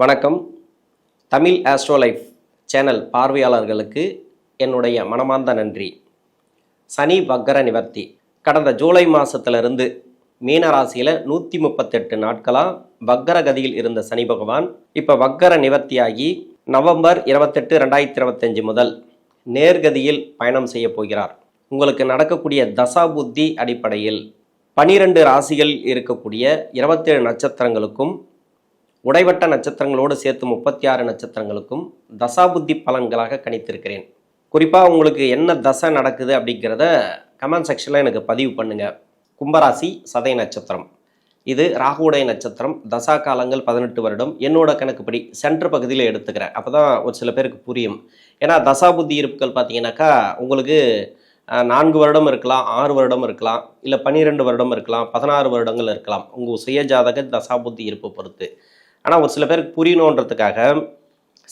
வணக்கம். தமிழ் ஆஸ்ட்ரோலைஃப் சேனல் பார்வையாளர்களுக்கு என்னுடைய மனமார்ந்த நன்றி. சனி வக்கர நிவர்த்தி. கடந்த ஜூலை மாதத்திலிருந்து மீன ராசியில் நூற்றி முப்பத்தெட்டு நாட்களாக வக்கர கதியில் இருந்த சனி பகவான் இப்போ வக்கர நிவர்த்தியாகி நவம்பர் இருபத்தெட்டு ரெண்டாயிரத்தி இருபத்தஞ்சு முதல் நேர்கதியில் பயணம் செய்ய போகிறார். உங்களுக்கு நடக்கக்கூடிய தசா புத்தி அடிப்படையில் பனிரெண்டு ராசிகள் இருக்கக்கூடிய இருபத்தேழு நட்சத்திரங்களுக்கும் உடைவட்ட நட்சத்திரங்களோடு சேர்த்து முப்பத்தி ஆறு நட்சத்திரங்களுக்கும் தசாபுத்தி பலன்களாக கணித்திருக்கிறேன். குறிப்பாக உங்களுக்கு என்ன தசை நடக்குது அப்படிங்கிறத கமெண்ட் செக்ஷனில் எனக்கு பதிவு பண்ணுங்க. கும்பராசி சதை நட்சத்திரம். இது ராகுடைய நட்சத்திரம். தசா காலங்கள் பதினெட்டு வருடம். என்னோட கணக்குப்படி சென்டர் பகுதியில் எடுத்துக்கிறேன். அப்போ தான் ஒரு சில பேருக்கு புரியும். ஏன்னா தசாபுத்தி இருப்புகள் பார்த்தீங்கன்னாக்கா உங்களுக்கு நான்கு வருடம் இருக்கலாம் ஆறு வருடம் இருக்கலாம் இல்லை பன்னிரெண்டு வருடம் இருக்கலாம் பதினாறு வருடங்கள் இருக்கலாம். உங்கள் சுய ஜாதக தசாபுத்தி இருப்பு பொறுத்து. ஆனால் ஒரு சில பேருக்கு புரியணுன்றதுக்காக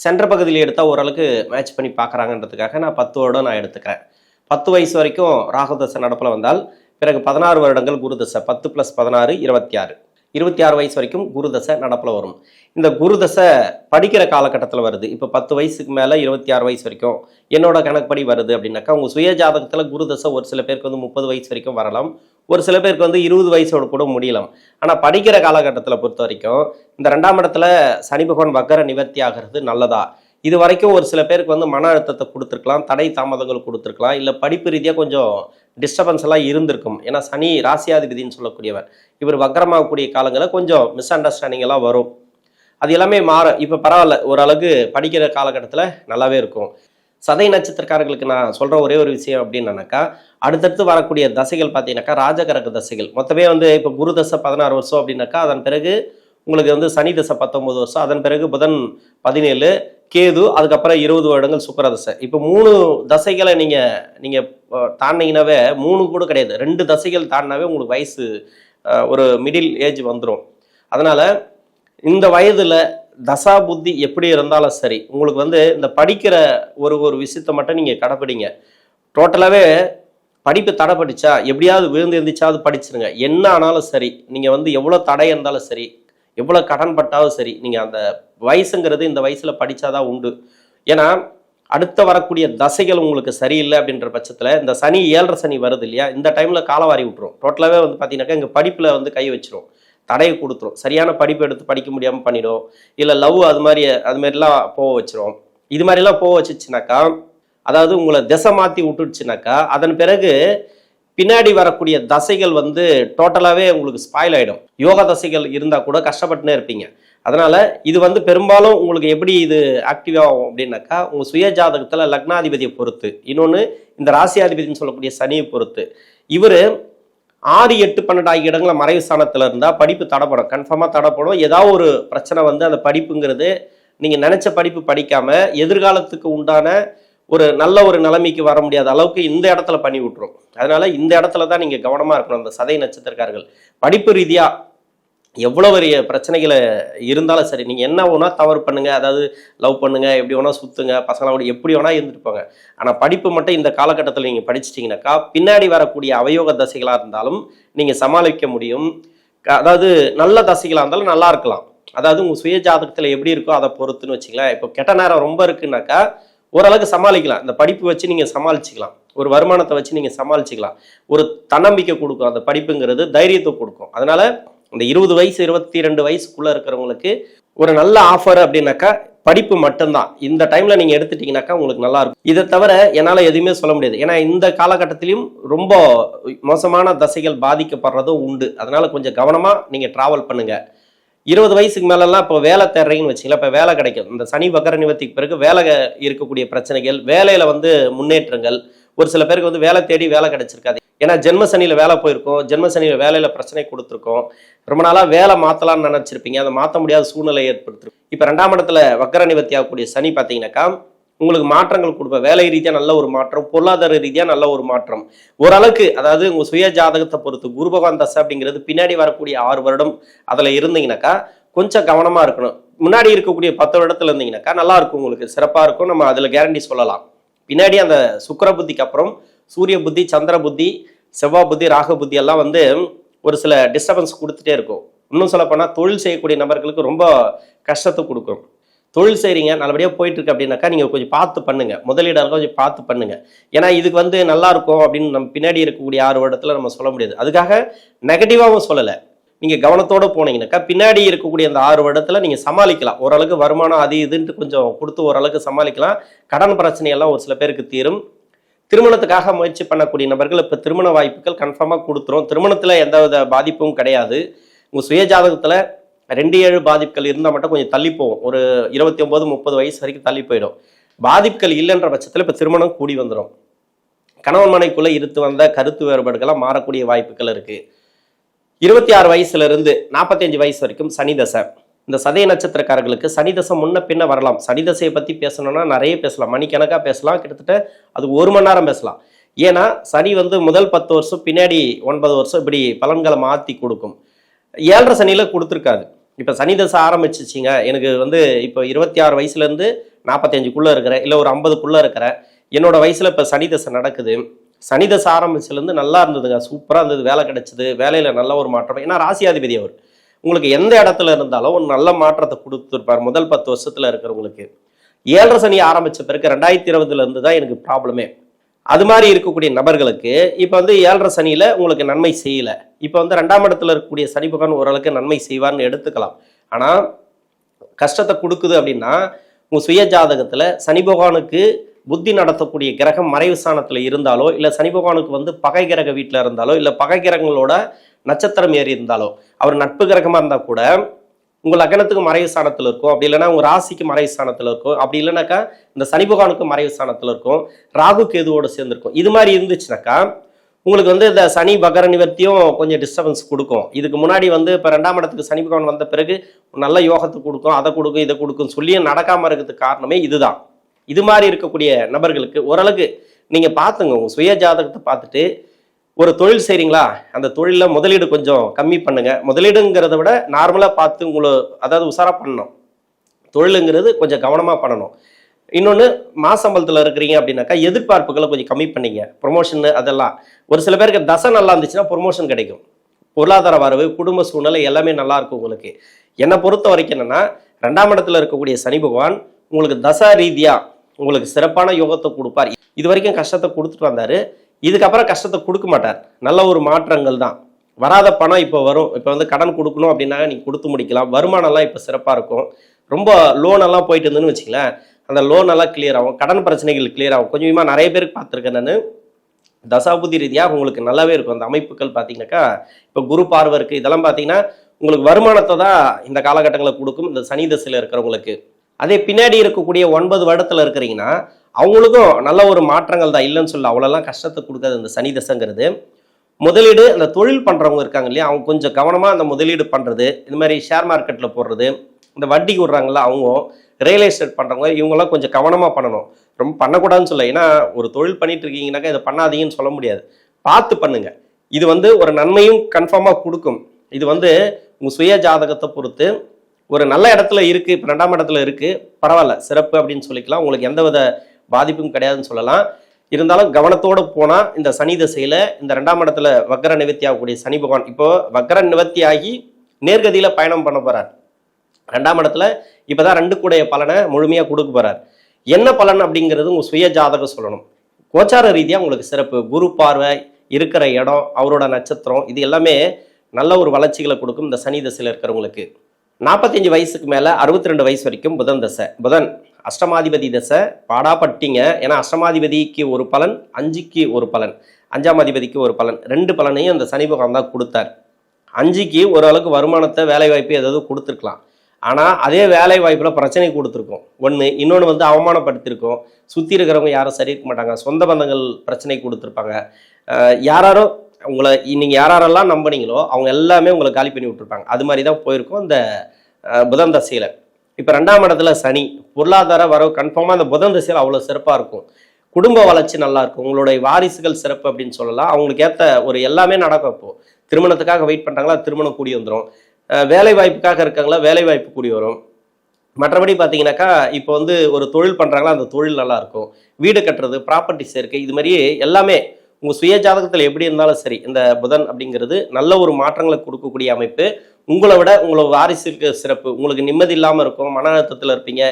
சென்ற பகுதியில் எடுத்தால் ஓரளவுக்கு மேட்ச் பண்ணி பார்க்குறாங்கன்றதுக்காக நான் பத்து வருடம் நான் எடுத்துக்கிறேன். பத்து வயசு வரைக்கும் ராகுதசை நடப்பில் வந்தால் பிறகு பதினாறு வருடங்கள் குருதசை பத்து ப்ளஸ் பதினாறு இருபத்தி ஆறு. இருபத்தி ஆறு வயசு வரைக்கும் குருதசை நடப்பில் வரும். இந்த குருதசை படிக்கிற காலகட்டத்தில் வருது. இப்போ பத்து வயசுக்கு மேலே இருபத்தி ஆறு வயசு வரைக்கும் என்னோட கணக்குப்படி வருது அப்படின்னாக்கா உங்கள் சுய ஜாதகத்தில் குருதசை ஒரு சில பேருக்கு வந்து முப்பது வயசு வரைக்கும் வரலாம். ஒரு சில பேருக்கு வந்து இருபது வயசோட கூட முடியலாம். ஆனால் படிக்கிற காலகட்டத்தில் பொறுத்த வரைக்கும் இந்த ரெண்டாம் இடத்துல சனி பகவான் வக்கர நிவர்த்தி ஆகிறது நல்லதா? இது வரைக்கும் ஒரு சில பேருக்கு வந்து மன அழுத்தத்தை கொடுத்துருக்கலாம் தடை தாமதங்கள் கொடுத்துருக்கலாம் இல்லை படிப்பு ரீதியாக கொஞ்சம் டிஸ்டர்பன்ஸ் எல்லாம் இருந்திருக்கும். ஏன்னா சனி ராசியாதிபதினு சொல்லக்கூடியவர். இவர் வக்கரமாகக்கூடிய காலங்களில் கொஞ்சம் மிஸ் அண்டர்ஸ்டாண்டிங் எல்லாம் வரும். அது எல்லாமே மாற இப்போ பரவாயில்ல ஓரளவுக்கு படிக்கிற காலகட்டத்தில் நல்லாவே இருக்கும். சதை நட்சத்திரக்காரர்களுக்கு நான் சொல்கிற ஒரே ஒரு விஷயம் அப்படின்னாக்கா அடுத்தடுத்து வரக்கூடிய தசைகள் பார்த்தீங்கன்னாக்கா ராஜகரக தசைகள். மொத்தமே வந்து இப்போ குரு தசை பதினாறு வருஷம் அப்படின்னாக்கா அதன் பிறகு உங்களுக்கு வந்து சனி தசை பத்தொன்பது வருஷம் அதன் பிறகு புதன் பதினேழு கேது அதுக்கப்புறம் இருபது வருடங்கள் சுக்கிர தசை. இப்போ மூணு தசைகளை நீங்கள் நீங்கள் தாண்டிங்கனாவே மூணு கூட கிடையாது. ரெண்டு தசைகள் தாண்டினாவே உங்களுக்கு வயசு ஒரு மிடில் ஏஜ் வந்துடும் அதனால் இந்த வயதில் தசா புத்தி எப்படி இருந்தாலும் சரி உங்களுக்கு வந்து இந்த படிக்கிற ஒரு ஒரு விஷயத்தை மட்டும் நீங்கள் கடைப்பிடிங்க. டோட்டலாகவே படிப்பு தடை படித்தா எப்படியாவது விழுந்து எழுந்திச்சாவது படிச்சிருங்க. என்ன ஆனாலும் சரி நீங்கள் வந்து எவ்வளோ தடை இருந்தாலும் சரி எவ்வளோ கடன் பட்டாலும் சரி நீங்கள் அந்த வயசுங்கிறது இந்த வயசில் படித்தாதான் உண்டு. ஏன்னா அடுத்த வரக்கூடிய தசைகள் உங்களுக்கு சரியில்லை அப்படின்ற பட்சத்தில் இந்த சனி ஏழரை சனி வருது இல்லையா இந்த டைமில் காலவாரி விட்டுரும். டோட்டலாகவே வந்து பார்த்தீங்கன்னாக்கா இங்கே படிப்பில் வந்து கை வச்சிரும். தடையை கொடுத்துரும். சரியான படிப்பு எடுத்து படிக்க முடியாமல் பண்ணிடும். இல்லை லவ் அது மாதிரி அது மாதிரிலாம் போக வச்சிரும். இது மாதிரிலாம் போக வச்சுச்சுனாக்கா அதாவது உங்களை திசை மாற்றி விட்டுடுச்சுனாக்கா அதன் பிறகு பின்னாடி வரக்கூடிய தசைகள் வந்து டோட்டலாகவே உங்களுக்கு ஸ்பாயில் ஆகிடும் யோகா தசைகள் இருந்தால் கூட கஷ்டப்பட்டுனே இருப்பீங்க. அதனால இது வந்து பெரும்பாலும் உங்களுக்கு எப்படி இது ஆக்டிவ் ஆகும் அப்படின்னாக்கா உங்கள் சுய ஜாதகத்தில் லக்னாதிபதியை பொறுத்து. இன்னொன்று இந்த ராசியாதிபதினு சொல்லக்கூடிய சனியை பொறுத்து. இவர் ஆறு எட்டு பன்னெண்டு ஆகிய இடங்களில் மறைவு ஸ்தானத்தில் இருந்தால் படிப்பு தடைப்படும். கன்ஃபார்மாக தடைப்படும். ஏதாவது ஒரு பிரச்சனை வந்து அந்த படிப்புங்கிறது நீங்கள் நினச்ச படிப்பு படிக்காமல் எதிர்காலத்துக்கு உண்டான ஒரு நல்ல ஒரு நிலைமைக்கு வர முடியாத அளவுக்கு இந்த இடத்துல பண்ணி விட்டுரும். அதனால இந்த இடத்துல தான் நீங்கள் கவனமாக இருக்கணும். அந்த சதை நட்சத்திரக்காரர்கள். படிப்பு ரீதியாக எவ்வளோ பெரிய பிரச்சனைகளை இருந்தாலும் சரி நீங்கள் என்ன வேணா தவறு பண்ணுங்கள் அதாவது லவ் பண்ணுங்கள் எப்படி வேணா சுத்துங்க பசங்களோட எப்படி வேணால் இருந்துட்டு போங்க. ஆனால் படிப்பு மட்டும் இந்த காலகட்டத்தில் நீங்கள் படிச்சிட்டிங்கனாக்கா பின்னாடி வரக்கூடிய அவயோக தசைகளாக இருந்தாலும் நீங்கள் சமாளிக்க முடியும். க- அதாவது நல்ல தசைகளாக இருந்தாலும் நல்லா இருக்கலாம். அதாவது உங்கள் சுய ஜாதகத்தில் எப்படி இருக்கோ அதை பொறுத்துன்னு வச்சுங்களேன் இப்போ கெட்ட நேரம் ரொம்ப இருக்குனாக்கா ஓரளவுக்கு சமாளிக்கலாம். இந்த படிப்பு வச்சு நீங்கள் சமாளிச்சிக்கலாம். ஒரு வருமானத்தை வச்சு நீங்கள் சமாளிச்சிக்கலாம். ஒரு தன்னம்பிக்கை கொடுக்கும். அந்த படிப்புங்கிறது தைரியத்தை கொடுக்கும். அதனால இந்த இருபது வயசு இருபத்தி ரெண்டு வயசுக்குள்ள இருக்கிறவங்களுக்கு ஒரு நல்ல ஆஃபர் அப்படின்னாக்கா படிப்பு மட்டும்தான். இந்த டைம்ல நீங்க எடுத்துட்டீங்கனாக்கா உங்களுக்கு நல்லா இருக்கும். இதை தவிர என்னால எதுவுமே சொல்ல முடியாது. ஏன்னா இந்த காலகட்டத்திலையும் ரொம்ப மோசமான தசைகள் பாதிக்கப்படுறதும் உண்டு. அதனால கொஞ்சம் கவனமா நீங்க டிராவல் பண்ணுங்க. இருபது வயசுக்கு மேலெல்லாம் இப்போ வேலை தேடுறீங்கன்னு வச்சுங்களேன் இப்போ வேலை கிடைக்கும். இந்த சனி வக்கர நிவர்த்திக்கு பிறகு வேலை இருக்கக்கூடிய பிரச்சனைகள் வேலையில வந்து முன்னேற்றங்கள். ஒரு சில பேருக்கு வந்து வேலை தேடி வேலை கிடைச்சிருக்காது. ஏன்னா ஜென்ம சனியில் வேலை போயிருக்கோம். ஜென்ம சனியில் வேலையில் பிரச்சனை கொடுத்துருக்கோம். ரொம்ப நாளாக வேலை மாற்றலாம்னு நினச்சிருப்பீங்க. அதை மாற்ற முடியாத சூழ்நிலை ஏற்படுத்திருக்கும் இப்போ ரெண்டாம் இடத்துல வக்கர நிவர்த்தி ஆகக்கூடிய சனி பார்த்தீங்கன்னாக்கா உங்களுக்கு மாற்றங்கள் கொடுப்பேன் வேலை ரீதியாக நல்ல ஒரு மாற்றம் பொருளாதார ரீதியாக நல்ல ஒரு மாற்றம். ஓரளவுக்கு அதாவது உங்கள் சுய ஜாதகத்தை பொறுத்து குரு பகவான் தசை அப்படிங்கிறது பின்னாடி வரக்கூடிய ஆறு வருடம் அதில் இருந்தீங்கன்னாக்கா கொஞ்சம் கவனமாக இருக்கணும். முன்னாடி இருக்கக்கூடிய பத்து வருடத்துல இருந்தீங்கன்னாக்கா நல்லா இருக்கும் உங்களுக்கு. சிறப்பாக இருக்கும். நம்ம அதில் கேரண்டி சொல்லலாம். பின்னாடி அந்த சுக்கர புத்திக்கு அப்புறம் சூரிய புத்தி சந்திர புத்தி செவ்வாய் புத்தி ராக புத்தி எல்லாம் வந்து ஒரு சில டிஸ்டர்பன்ஸ் கொடுத்துட்டே இருக்கும். இன்னும் சொல்லப்போனால் தொழில் செய்யக்கூடிய நபர்களுக்கு ரொம்ப கஷ்டத்தை கொடுக்கும். தொழில் செய்கிறீங்க நல்லபடியாக போயிட்டு இருக்கு அப்படின்னாக்கா நீங்கள் கொஞ்சம் பார்த்து பண்ணுங்க. முதலீடாக கொஞ்சம் பார்த்து பண்ணுங்க. ஏன்னா இதுக்கு வந்து நல்லா இருக்கும் அப்படின்னு நம்ம பின்னாடி இருக்கக்கூடிய ஆறு வருடத்தில் நம்ம சொல்ல முடியாது. அதுக்காக நெகட்டிவாகவும் சொல்லலை. நீங்கள் கவனத்தோடு போனீங்கன்னாக்கா பின்னாடி இருக்கக்கூடிய அந்த ஆறு வருடத்தில் நீங்கள் சமாளிக்கலாம். ஓரளவுக்கு வருமானம் அது இதுன்ட்டு கொஞ்சம் கொடுத்து ஓரளவுக்கு சமாளிக்கலாம். கடன் பிரச்சனையெல்லாம் ஒரு சில பேருக்கு தீரும். திருமணத்துக்காக முயற்சி பண்ணக்கூடிய நபர்கள் இப்போ திருமண வாய்ப்புகள் கன்ஃபார்மாக கொடுத்துரும். திருமணத்தில் எந்தவித பாதிப்பும் கிடையாது. உங்கள் சுய ஜாதகத்தில் ரெண்டு ஏழு பாதிப்புகள் இருந்தால் மட்டும் கொஞ்சம் தள்ளி போகும். ஒரு இருபத்தி ஒம்பது முப்பது வயசு வரைக்கும் தள்ளி போயிடும். பாதிப்புகள் இல்லைன்ற பட்சத்தில் இப்போ திருமணம் கூடி வந்துடும் கணவன் மனைக்குள்ளே இருத்து வந்த கருத்து வேறுபாடுகள்லாம் மாறக்கூடிய வாய்ப்புகள் இருக்குது இருபத்தி ஆறு வயசுலேருந்து நாற்பத்தஞ்சு வயசு வரைக்கும் சனி தசை. இந்த சதய நட்சத்திரக்காரர்களுக்கு சனி தசை முன்ன பின்ன வரலாம். சனி தசையை பற்றி பேசணும்னா நிறைய பேசலாம். மணிக்கணக்காக பேசலாம். கிட்டத்தட்ட அது ஒரு மணி நேரம் பேசலாம். ஏன்னா சனி வந்து முதல் பத்து வருஷம் பின்னாடி ஒன்பது வருஷம் இப்படி பலன்களை மாற்றி கொடுக்கும். ஏழரை சனியில் கொடுத்துருக்காது இப்போ சனி தசை ஆரம்பிச்சிச்சிங்க. எனக்கு வந்து இப்போ இருபத்தி ஆறு வயசுலேருந்து நாற்பத்தஞ்சுக்குள்ளே இருக்கிறேன் இல்லை ஒரு ஐம்பதுக்குள்ளே இருக்கிறேன் என்னோடய வயசில் இப்போ சனி தசை நடக்குது. சனி தசை ஆரம்பிச்சிலேருந்து நல்லா இருந்ததுங்க. சூப்பராக இருந்தது. வேலை கிடச்சிது. வேலையில் நல்ல ஒரு மாற்றம். ஏன்னா ராசியாதிபதி அவர். உங்களுக்கு எந்த இடத்துல இருந்தாலும் ஒரு நல்ல மாற்றத்தை கொடுத்துருப்பார். முதல் பத்து வருஷத்துல இருக்கிறவங்களுக்கு. ஏழரை சனி ஆரம்பித்த பிறகு ரெண்டாயிரத்தி இருபதுல இருந்து தான் எனக்கு ப்ராப்ளமே அது மாதிரி இருக்கக்கூடிய நபர்களுக்கு இப்போ வந்து ஏழரை சனியில் உங்களுக்கு நன்மை செய்யலை. இப்போ வந்து ரெண்டாம் இடத்துல இருக்கக்கூடிய சனி பகவான் ஓரளவுக்கு நன்மை செய்வார்னு எடுத்துக்கலாம். ஆனால் கஷ்டத்தை கொடுக்குது அப்படின்னா உங்கள் சுய ஜாதகத்தில் சனி பகவானுக்கு புத்தி நடத்தக்கூடிய கிரகம் மறைவு ஸ்தானத்தில் இருந்தாலோ இல்லை சனி பகவானுக்கு வந்து பகை கிரக வீட்டில் இருந்தாலோ இல்லை பகை கிரகங்களோட நட்சத்திரம் ஏறி இருந்தாலோ அவர் நட்பு கிரகமாக இருந்தால் கூட உங்கள் லக்னத்துக்கு மறைவு ஸ்தானத்தில் இருக்கும். அப்படி இல்லைன்னா உங்கள் ராசிக்கு மறைவு ஸ்தானத்தில் இருக்கும். அப்படி இல்லைனாக்கா இந்த சனி பகவானுக்கு மறைவு ஸ்தானத்தில் இருக்கும். ராகு கேதுவோடு சேர்ந்திருக்கும். இது மாதிரி இருந்துச்சுனாக்கா உங்களுக்கு வந்து இந்த சனி பகர நிவர்த்தியும் கொஞ்சம் டிஸ்டர்பன்ஸ் கொடுக்கும். இதுக்கு முன்னாடி வந்து இப்போ ரெண்டாம் இடத்துக்கு சனி பகவான் வந்த பிறகு நல்ல யோகத்தை கொடுக்கும் அதை கொடுக்கும் இதை கொடுக்கும் சொல்லியும் நடக்காமல் இருக்கிறதுக்கு காரணமே இதுதான். இது மாதிரி இருக்கக்கூடிய நபர்களுக்கு ஓரளவுக்கு நீங்கள் பார்த்துங்க உங்கள் சுய ஜாதகத்தை பார்த்துட்டு ஒரு தொழில் செய்கிறீங்களா அந்த தொழிலில் முதலீடு கொஞ்சம் கம்மி பண்ணுங்கள் முதலீடுங்கிறத விட நார்மலாக பார்த்து உங்களை அதாவது உஷாராக பண்ணணும். தொழிலுங்கிறது கொஞ்சம் கவனமாக பண்ணணும். இன்னொன்று மாசம்பளத்தில் இருக்கிறீங்க அப்படின்னாக்கா எதிர்பார்ப்புகளை கொஞ்சம் கம்மி பண்ணிங்க. ப்ரொமோஷன் அதெல்லாம். ஒரு சில பேருக்கு தசை நல்லா இருந்துச்சுன்னா ப்ரொமோஷன் கிடைக்கும். பொருளாதார வரவு குடும்ப சூழ்நிலை எல்லாமே நல்லா இருக்கும் உங்களுக்கு. என்னை பொறுத்த வரைக்கும் என்னென்னா ரெண்டாம் இடத்துல இருக்கக்கூடிய சனி பகவான் உங்களுக்கு தசா ரீதியாக உங்களுக்கு சிறப்பான யோகத்தை கொடுப்பார். இது வரைக்கும் கஷ்டத்தை கொடுத்துட்டு வந்தார். இதுக்கப்புறம் கஷ்டத்தை கொடுக்க மாட்டார். நல்ல ஒரு மாற்றங்கள் தான். வராத பணம் இப்போ வரும். இப்போ வந்து கடன் கொடுக்கணும் அப்படின்னா நீங்கள் கொடுத்து முடிக்கலாம். வருமானம்லாம் இப்போ சிறப்பாக இருக்கும். ரொம்ப லோன் எல்லாம் போயிட்டு இருந்துன்னு வச்சுங்களேன் அந்த லோன் எல்லாம் கிளியர் ஆகும். கடன் பிரச்சனைகள் கிளியர் ஆகும். கொஞ்சமாக நிறைய பேருக்கு பார்த்துருக்கேன் நான். தசாபுதி ரீதியாக உங்களுக்கு நல்லாவே இருக்கும். அந்த அமைப்புகள் பார்த்தீங்கன்னாக்கா இப்போ குரு பார்வை இருக்குது இதெல்லாம் பார்த்தீங்கன்னா உங்களுக்கு வருமானத்தை தான் இந்த காலகட்டங்களை கொடுக்கும். இந்த சனி தசையில் இருக்கிறவங்களுக்கு. அதே பின்னாடி இருக்கக்கூடிய ஒன்பது வருடத்தில் இருக்கிறீங்கன்னா அவங்களுக்கும் நல்ல ஒரு மாற்றங்கள் தான் இல்லைன்னு சொல்ல அவ்வளோலாம் கஷ்டத்தை கொடுக்காது இந்த சனி தசைங்கிறது. முதலீடு அந்த தொழில் பண்ணுறவங்க இருக்காங்க இல்லையா அவங்க கொஞ்சம் கவனமாக அந்த முதலீடு பண்ணுறது இந்த மாதிரி ஷேர் மார்க்கெட்டில் போடுறது இந்த வட்டிக்கு விட்றாங்களா அவங்க ரியல் எஸ்டேட் பண்ணுறவங்க இவங்கெல்லாம் கொஞ்சம் கவனமாக பண்ணணும். ரொம்ப பண்ணக்கூடாதுன்னு சொல்ல ஏன்னா ஒரு தொழில் பண்ணிட்டு இருக்கீங்கன்னாக்கா இதை பண்ணாதீங்கன்னு சொல்ல முடியாது. பார்த்து பண்ணுங்க. இது வந்து ஒரு நன்மையும் கன்ஃபார்மாக கொடுக்கும். இது வந்து உங்கள் சுய ஜாதகத்தை பொறுத்து ஒரு நல்ல இடத்துல இருக்குது இப்போ ரெண்டாம் இடத்துல இருக்குது பரவாயில்ல சிறப்பு அப்படின்னு சொல்லிக்கலாம். உங்களுக்கு எந்த வித பாதிப்பும் கிடையாதுன்னு சொல்லலாம். இருந்தாலும் கவனத்தோடு போனால் இந்த சனி திசையில் இந்த ரெண்டாம் இடத்துல வக்கர நிவர்த்தி ஆகக்கூடிய சனி பகவான் இப்போ வக்கர நிவர்த்தி ஆகி நேர்கதியில் பயணம் பண்ண போகிறார் ரெண்டாம் இடத்துல இப்போதான் ரெண்டு கூடைய பலனை முழுமையாக கொடுக்க போகிறார் என்ன பலன் அப்படிங்கிறது உங்கள் சுய ஜாதகம் சொல்லணும். கோச்சார ரீதியாக உங்களுக்கு சிறப்பு. குரு பார்வை இருக்கிற இடம் அவரோட நட்சத்திரம் இது எல்லாமே நல்ல ஒரு வளர்ச்சிகளை கொடுக்கும் இந்த சனி தசையில் இருக்கிறவங்களுக்கு. நாற்பத்தஞ்சு வயசுக்கு மேலே அறுபத்தி ரெண்டு வயசு வரைக்கும் புதன் தசை. புதன் அஷ்டமாதிபதி தசை பாடாப்பட்டீங்க. ஏன்னா அஷ்டமாதிபதிக்கு ஒரு பலன் அஞ்சுக்கு ஒரு பலன். அஞ்சாம் அதிபதிக்கு ஒரு பலன். ரெண்டு பலனையும் அந்த சனி பகவான் தான் கொடுத்தார். அஞ்சுக்கு ஓரளவுக்கு வருமானத்தை வேலைவாய்ப்பு ஏதாவது கொடுத்துருக்கலாம். ஆனால் அதே வேலை வாய்ப்பில் பிரச்சனை கொடுத்துருக்கோம். ஒன்று இன்னொன்று வந்து அவமானப்படுத்தியிருக்கோம் சுற்றி இருக்கிறவங்க யாரும் சரி இருக்க மாட்டாங்க. சொந்த பந்தங்கள் பிரச்சனை கொடுத்துருப்பாங்க. யாராரோ உங்களை நீங்கள் யாரெல்லாம் நம்பினீங்களோ அவங்க எல்லாமே உங்களை காலி பண்ணி விட்டுருப்பாங்க. அது மாதிரி தான் போயிருக்கோம் இந்த புதன் தசையில். இப்போ ரெண்டாம் இடத்துல சனி பொருளாதார வரவு கன்ஃபார்மாக அந்த புதன் திசையில் அவ்வளோ சிறப்பாக இருக்கும். குடும்ப வளர்ச்சி நல்லா இருக்கும். உங்களுடைய வாரிசுகள் சிறப்பு அப்படின்னு சொல்லலாம். அவங்களுக்கு ஏற்ற ஒரு எல்லாமே நடக்கும் இப்போது திருமணத்துக்காக வெயிட் பண்ணுறாங்களா திருமணம் கூடி வந்துடும் வேலை வாய்ப்புக்காக இருக்காங்களா? வேலை வாய்ப்பு கூடி வரும். மற்றபடி பார்த்தீங்கன்னாக்கா இப்போ வந்து ஒரு தொழில் பண்ணுறாங்களா அந்த தொழில் நல்லாயிருக்கும் வீடு கட்டுறது ப்ராப்பர்ட்டி சேர்க்கை இது மாதிரியே எல்லாமே உங்கள் சுய ஜாதகத்தில் எப்படி இருந்தாலும் சரி இந்த புதன் அப்படிங்கிறது நல்ல ஒரு மாற்றங்களை கொடுக்கக்கூடிய அமைப்பு. உங்களை விட உங்களோட வாரிசுக்கு சிறப்பு. உங்களுக்கு நிம்மதி இல்லாமல் இருக்கும் மன அழுத்தத்தில் இருப்பீங்க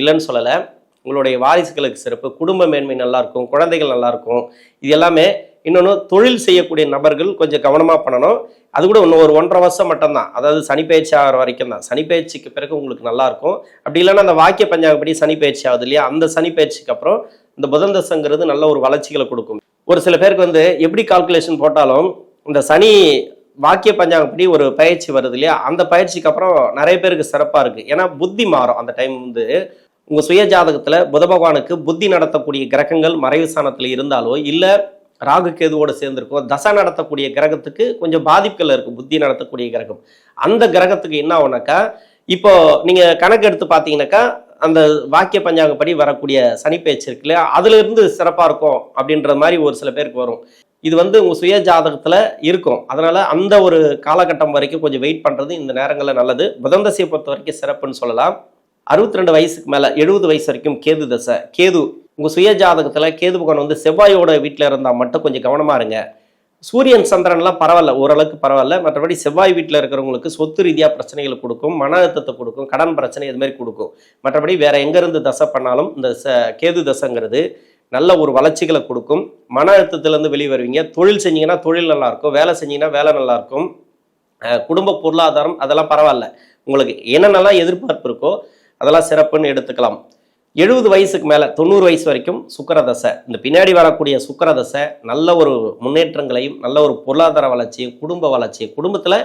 இல்லைன்னு சொல்லலை. உங்களுடைய வாரிசுகளுக்கு சிறப்பு. குடும்ப மேன்மை நல்லா இருக்கும் குழந்தைகள் நல்லா இருக்கும். இது எல்லாமே இன்னொன்று தொழில் செய்யக்கூடிய நபர்கள் கொஞ்சம் கவனமாக பண்ணணும். அது கூட இன்னும் ஒரு ஒன்றரை வருஷம் மட்டும்தான். அதாவது சனி பயிற்சி ஆகிற வரைக்கும் தான். சனி பயிற்சிக்கு பிறகு உங்களுக்கு நல்லாயிருக்கும் அப்படி இல்லைன்னா அந்த வாக்கிய பஞ்சாங்கப்படி சனி பயிற்சி ஆகுது இல்லையா? அந்த சனி பயிற்சிக்கு அப்புறம் இந்த புதன் தசங்கிறது நல்ல ஒரு வளர்ச்சிகளை கொடுக்கும். ஒரு சில பேருக்கு வந்து எப்படி கால்குலேஷன் போட்டாலும் இந்த சனி வாக்கிய பஞ்சாங்கப்படி ஒரு பயிற்சி வருது இல்லையா? அந்த பயிற்சிக்கு அப்புறம் நிறைய பேருக்கு சிறப்பாக இருக்குது ஏன்னா புத்தி மாறும் அந்த டைம் வந்து. உங்கள் சுய ஜாதகத்தில் புத பகவானுக்கு புத்தி நடத்தக்கூடிய கிரகங்கள் மறைவு ஸ்தானத்தில் இருந்தாலோ இல்லை ராகு கேதுவோடு சேர்ந்துருக்கோ தசை நடத்தக்கூடிய கிரகத்துக்கு கொஞ்சம் பாதிப்புகள் இருக்கும் புத்தி நடத்தக்கூடிய கிரகம். அந்த கிரகத்துக்கு என்ன ஆகுனாக்கா இப்போ நீங்கள் கணக்கு எடுத்து பார்த்தீங்கன்னாக்கா அந்த வாக்கிய பஞ்சாங்கப்படி வரக்கூடிய சனி பேச்சு இருக்கு இல்லையா? அதுல இருந்து சிறப்பாக இருக்கும் அப்படின்ற மாதிரி ஒரு சில பேருக்கு வரும். இது வந்து உங்கள் சுய ஜாதகத்துல இருக்கும். அதனால அந்த ஒரு காலகட்டம் வரைக்கும் கொஞ்சம் வெயிட் பண்ணுறது இந்த நேரங்களில் நல்லது. புதன் தசையை பொறுத்த வரைக்கும் சிறப்புன்னு சொல்லலாம். அறுபத்தி ரெண்டு வயசுக்கு மேலே எழுபது வயசு வரைக்கும் கேது தசை. கேது உங்கள் சுய ஜாதகத்துல கேது பகவான் வந்து செவ்வாயோட வீட்டில் இருந்தால் மட்டும் கொஞ்சம் கவனமா இருங்க. சூரியன் சந்திரன்லாம் பரவாயில்ல ஓரளவுக்கு பரவாயில்ல. மற்றபடி செவ்வாய் வீட்டில் இருக்கிறவங்களுக்கு சொத்து ரீதியாக பிரச்சனைகளை கொடுக்கும் மன அழுத்தத்தை கொடுக்கும் கடன் பிரச்சனை இது மாதிரி கொடுக்கும். மற்றபடி வேற எங்கேருந்து தசை பண்ணாலும் இந்த ச கேது தசைங்கிறது நல்ல ஒரு வளர்ச்சிகளை கொடுக்கும். மன அழுத்தத்திலேருந்து வெளியே வருவீங்க. தொழில் செஞ்சீங்கன்னா தொழில் நல்லாயிருக்கும். வேலை செஞ்சீங்கன்னா வேலை நல்லாயிருக்கும். குடும்ப பொருளாதாரம் அதெல்லாம் பரவாயில்ல. உங்களுக்கு என்னென்னலாம் எதிர்பார்ப்பு இருக்கோ அதெல்லாம் சிறப்புன்னு எடுத்துக்கலாம். எழுபது வயசுக்கு மேலே தொண்ணூறு வயசு வரைக்கும் சுக்கரதசை. இந்த பின்னாடி வரக்கூடிய சுக்கரதசை நல்ல ஒரு முன்னேற்றங்களையும் நல்ல ஒரு பொருளாதார வளர்ச்சியும் குடும்ப வளர்ச்சியும் குடும்பத்தில்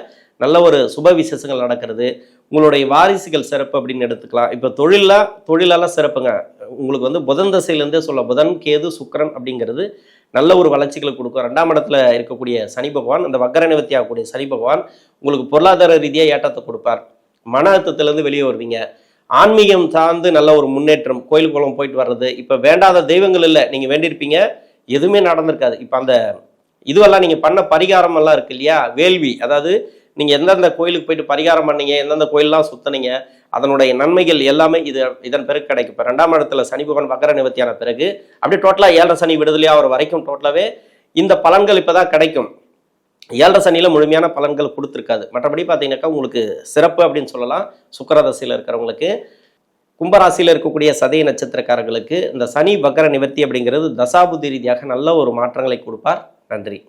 நல்ல ஒரு சுப விசேஷங்கள் நடக்கிறது. உங்களுடைய வாரிசுகள் சிறப்பு அப்படின்னு எடுத்துக்கலாம். இப்போ தொழிலாக தொழிலெல்லாம் சிறப்புங்க. உங்களுக்கு வந்து புதன் தசையிலேருந்தே சொல்ல புதன் கேது சுக்கரன் அப்படிங்கிறது நல்ல ஒரு வளர்ச்சிகளை கொடுக்கும். ரெண்டாம் இடத்துல இருக்கக்கூடிய சனி பகவான் அந்த வக்கர நிவர்த்தி ஆகக்கூடிய சனி பகவான் உங்களுக்கு பொருளாதார ரீதியாக ஏற்றத்தை கொடுப்பார். மன அழுத்தத்திலேருந்து வெளியே வருவீங்க. ஆன்மீகம் சார்ந்து நல்ல ஒரு முன்னேற்றம் கோயில் குளம் போயிட்டு வர்றது. இப்போ வேண்டாத தெய்வங்கள் இல்லை நீங்கள் வேண்டியிருப்பீங்க. எதுவுமே நடந்திருக்காது. இப்போ அந்த இதுவெல்லாம் நீங்கள் பண்ண பரிகாரம் எல்லாம் இருக்கு இல்லையா? வேள்வி. அதாவது நீங்கள் எந்தெந்த கோயிலுக்கு போயிட்டு பரிகாரம் பண்ணீங்க எந்தெந்த கோயிலெலாம் சுத்தினீங்க அதனுடைய நன்மைகள் எல்லாமே இது இதன் பிறகு கிடைக்கும். இப்போ ரெண்டாம் இடத்துல சனி பகவான் வக்கர நிவர்த்தியான பிறகு அப்படியே டோட்டலாக ஏழரை சனி விடுதலையாக அவர் வரைக்கும் டோட்டலாகவே இந்த பலன்கள் இப்போ தான் கிடைக்கும். ஏழரை சனியில் முழுமையான பலன்கள் கொடுத்துருக்காது. மற்றபடி பார்த்தீங்கன்னாக்கா உங்களுக்கு சிறப்பு அப்படின்னு சொல்லலாம். சுக்கரதசையில் இருக்கிறவங்களுக்கு கும்பராசியில் இருக்கக்கூடிய சதய நட்சத்திரக்காரர்களுக்கு இந்த சனி வக்கர நிவர்த்தி அப்படிங்கிறது தசாபுத்தி ரீதியாக நல்ல ஒரு மாற்றங்களை கொடுப்பார். நன்றி.